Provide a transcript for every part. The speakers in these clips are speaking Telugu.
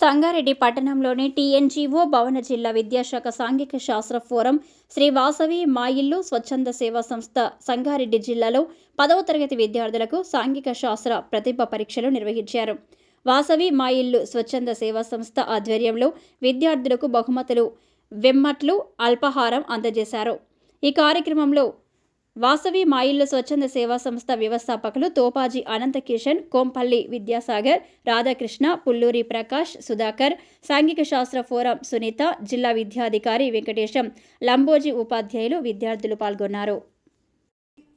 సంగారెడ్డి పట్టణంలోని టీఎన్జీఓ భవన జిల్లా విద్యాశాఖ సాంఘిక శాస్త్ర ఫోరం శ్రీ వాసవి మాయిల్లు స్వచ్ఛంద సేవా సంస్థ సంగారెడ్డి జిల్లాలో పదవ తరగతి విద్యార్థులకు సాంఘిక శాస్త్ర ప్రతిభ పరీక్షలు నిర్వహించారు. వాసవి మాయిల్లు స్వచ్ఛంద సేవా సంస్థ ఆధ్వర్యంలో విద్యార్థులకు బహుమతులు వెమ్మట్లు అల్పాహారం అందజేశారు. ఈ కార్యక్రమంలో వాసవి మా స్వచ్ఛంద సేవా సంస్థ వ్యవస్థాపకులు తోపాజీ అనంత కిషన్ కోంపల్లి విద్యాసాగర్ రాధాకృష్ణ పుల్లూరి ప్రకాష్ సుధాకర్ సాంఘిక శాస్త్ర ఫోరం సునీత జిల్లా విద్యాధికారి వెంకటేశం లంబోజీ ఉపాధ్యాయులు విద్యార్థులు పాల్గొన్నారు.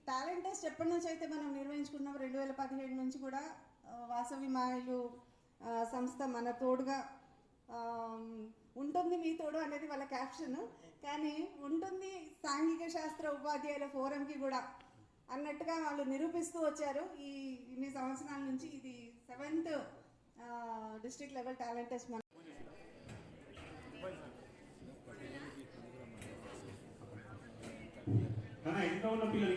టాలెంట్ టెస్ట్ ఎప్పటి నుంచి అయితే మనం నిర్వహించుకున్నాం రెండు వేల పదిహేడు నుంచి కూడా వాసవి మాయలు సంస్థ మన తోడుగా ఉంటుంది మీ తోడు అనేది వాళ్ళ క్యాప్షన్. కానీ ఉంటుంది సాంఘిక శాస్త్ర ఉపాధ్యాయుల ఫోరంకి కూడా. అన్నట్టుగా వాళ్ళు నిరూపిస్తూ వచ్చారు. ఈ ఇన్ని సంవత్సరాల నుంచి ఇది seventh district level talent test మన ఇంట్లో ఉన్న పిల్లలు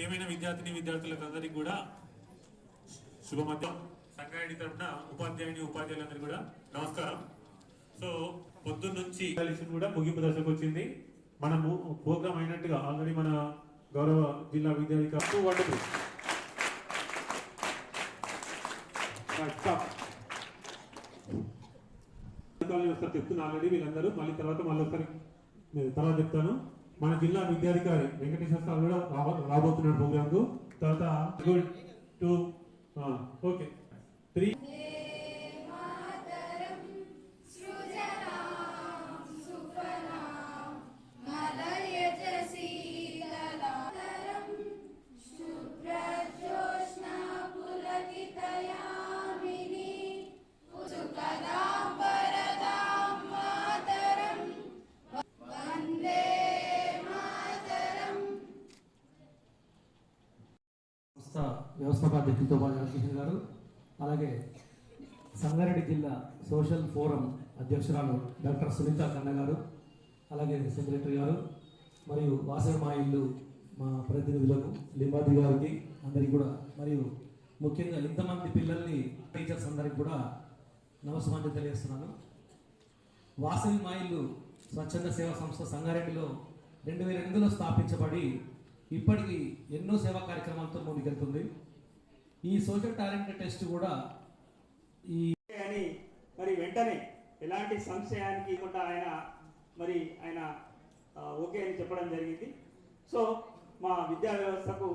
ప్రియమైన విద్యార్థిని విద్యార్థులకు అందరికీ కూడా శుభమధ్యం. సంగారెడ్డి తరఫున ఉపాధ్యాయుని ఉపాధ్యాయులందరికీ కూడా నమస్కారం. సో పొద్దున్నుంచి కలిసి కూడా ముగింపు దశకు వచ్చింది. మనము ప్రోగ్రామ్ అయినట్టుగా ఆల్రెడీ మన గౌరవ జిల్లా విద్యాధికారి వండర్ఫుల్ ఒకసారి చెప్తున్నా ఆల్రెడీ వీళ్ళందరూ. మళ్ళీ తర్వాత మళ్ళీ ఒకసారి నేను తర్వాత చెప్తాను. మన జిల్లా విద్యాధికారి వెంకటేశ్వర స్వామి కూడా రాబోతున్నాడు ప్రోగ్రామ్కు తర్వాత గుడ్ టూ ఓకే త్రీ సంస్థ వ్యవస్థాపాధ్యక్షులతో కిషన్ గారు అలాగే సంగారెడ్డి జిల్లా సోషల్ ఫోరం అధ్యక్షురాలు డాక్టర్ సునీత కన్న గారు అలాగే సెక్రటరీ గారు మరియు వాసవి మా ఇల్లు మా ప్రతినిధులకు లింబాది గారికి అందరికీ కూడా మరియు ముఖ్యంగా ఇంతమంది పిల్లల్ని టీచర్స్ అందరికి కూడా నమస్కారం తెలియజేస్తున్నాను. వాసవి మా ఇల్లు స్వచ్ఛంద సేవా సంస్థ సంగారెడ్డిలో రెండు వేల ఎనిమిదిలో స్థాపించబడి ఇప్పటికీ ఎన్నో సేవా కార్యక్రమాలతో ముందుకెళ్తుంది. ఈ సోషల్ టాలెంట్ టెస్ట్ కూడా ఈ అని మరి వెంటనే ఎలాంటి సంశయానికి కూడా ఆయన మరి ఆయన ఓకే అని చెప్పడం జరిగింది. సో మా విద్యా వ్యవస్థకు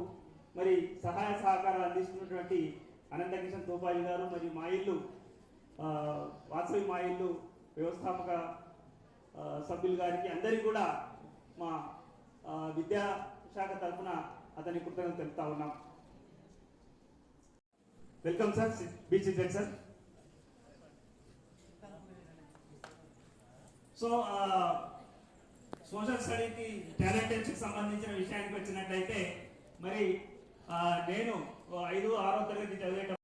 మరి సహాయ సహకారాలు అందిస్తున్నటువంటి అనంతకిషన్ తోపాజీ గారు మరియు మా ఇల్లు వాసవి మా ఇల్లు వ్యవస్థాపక సభ్యులు గారికి అందరికీ కూడా మా విద్యాశాఖ విద్యా శాఖ తరఫున అతని కృతజ్ఞతలు తెలుపుతా ఉన్నాం. వెల్కమ్ సార్ బీచ్ సార్ సో సోషల్ స్టడీకి టాలెంటెన్స్ సంబంధించిన విషయానికి వచ్చినట్లయితే మరి నేను ఐదు ఆరో తరగతి చదివేటప్పుడు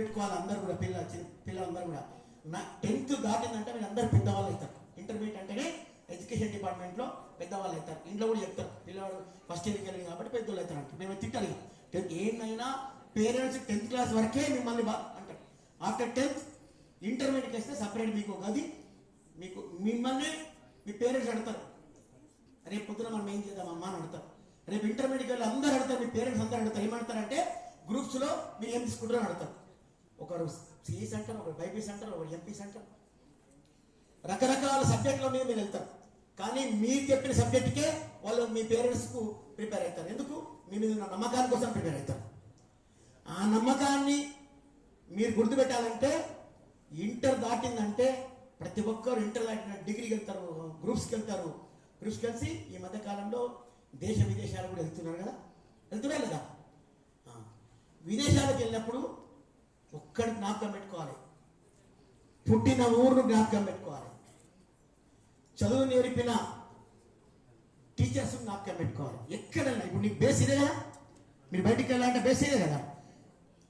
పెట్టుకోవాలి అందరూ కూడా పిల్ల పిల్లలందరూ కూడా. నా టెన్త్ దాటిందంటే మీరు పెద్దవాళ్ళు అవుతారు. ఇంటర్మీడియట్ అంటేనే ఎడ్యుకేషన్ డిపార్ట్మెంట్లో పెద్దవాళ్ళు అవుతారు. ఇంట్లో కూడా చెప్తారు. పిల్లవాడు ఫస్ట్ ఇయర్కి వెళ్ళింది కాబట్టి పెద్దవాళ్ళు అవుతారు అంటారు. మేము తిట్టాలి టెన్త్ ఏమైనా పేరెంట్స్ టెన్త్ క్లాస్ వరకే మిమ్మల్ని బా అంటారు. ఆఫ్టర్ టెన్త్ ఇంటర్మీడియట్కి వస్తే సపరేట్ మీకు గది మీకు మిమ్మల్ని మీ పేరెంట్స్ అడతారు రేపు పొద్దున మనం ఏం చేద్దాం అమ్మా అని అడతారు రేపు ఇంటర్మీడియట్ వెళ్ళి అందరూ అడతారు మీ పేరెంట్స్ అందరూ అడతారు ఏమంటారంటే గ్రూప్స్లో మీరు ఏం తీసుకుంటారో అడతారు ఒకరు సిఈ సెంటర్ ఒకరు బైపీ సెంటర్ ఒకరు ఎంపీ సెంటర్. రకరకాల సబ్జెక్టుల మీద మీరు వెళ్తారు. కానీ మీరు చెప్పిన సబ్జెక్టుకే వాళ్ళు మీ పేరెంట్స్కు ప్రిపేర్ అవుతారు. ఎందుకు? మీ మీద ఉన్న నమ్మకాని కోసం ప్రిపేర్ అవుతారు. ఆ నమ్మకాన్ని మీరు గుర్తుపెట్టాలంటే ఇంటర్ దాటిందంటే ప్రతి ఒక్కరు ఇంటర్ దాటిన డిగ్రీకి వెళ్తారు గ్రూప్స్కి వెళ్తారు. గ్రూప్స్కి కలిసి ఈ మధ్య కాలంలో దేశ విదేశాలు కూడా వెళ్తున్నారు కదా? వెళ్తున్నారు లేదా విదేశాలకు వెళ్ళినప్పుడు ఒక్కడి జ్ఞాపకం పెట్టుకోవాలి. పుట్టిన ఊరును జ్ఞాపకం పెట్టుకోవాలి. చదువు నేర్పిన టీచర్స్ జ్ఞాపకం పెట్టుకోవాలి. ఎక్కడన్నా ఇప్పుడు నీకు బేస్ ఇదే కదా? మీరు బయటికి వెళ్ళాలంటే బేస్ ఇదే కదా?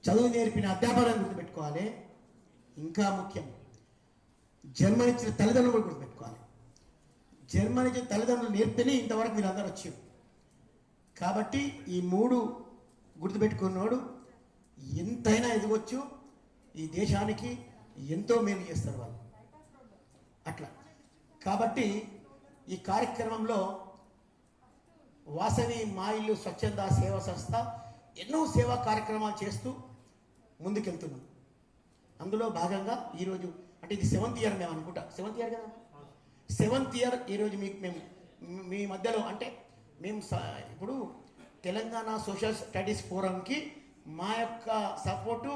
చదువు నేర్పిన అధ్యాపకులను గుర్తుపెట్టుకోవాలి. ఇంకా ముఖ్యం జన్మనిచ్చిన తల్లిదండ్రులు కూడా గుర్తుపెట్టుకోవాలి. జన్మనిచ్చిన తల్లిదండ్రులు నేర్పితేనే ఇంతవరకు మీరు అందరూ వచ్చారు. కాబట్టి ఈ మూడు గుర్తుపెట్టుకున్నోడు ఎంతైనా ఎదగొచ్చు. ఈ దేశానికి ఎంతో మేలు చేస్తారు వాళ్ళు. అట్లా. కాబట్టి ఈ కార్యక్రమంలో వాసవి మా ఇల్లు స్వచ్ఛంద సేవా సంస్థ ఎన్నో సేవా కార్యక్రమాలు చేస్తూ ముందుకెళ్తున్నాం. అందులో భాగంగా ఈరోజు అంటే ఇది సెవెంత్ ఇయర్ మేము అనుకుంటా. సెవెంత్ ఇయర్ కదా? సెవెంత్ ఇయర్ ఈరోజు మీకు మేము మీ మధ్యలో అంటే మేము ఇప్పుడు తెలంగాణ సోషల్ స్టడీస్ ఫోరంకి మా యొక్క సపోర్టు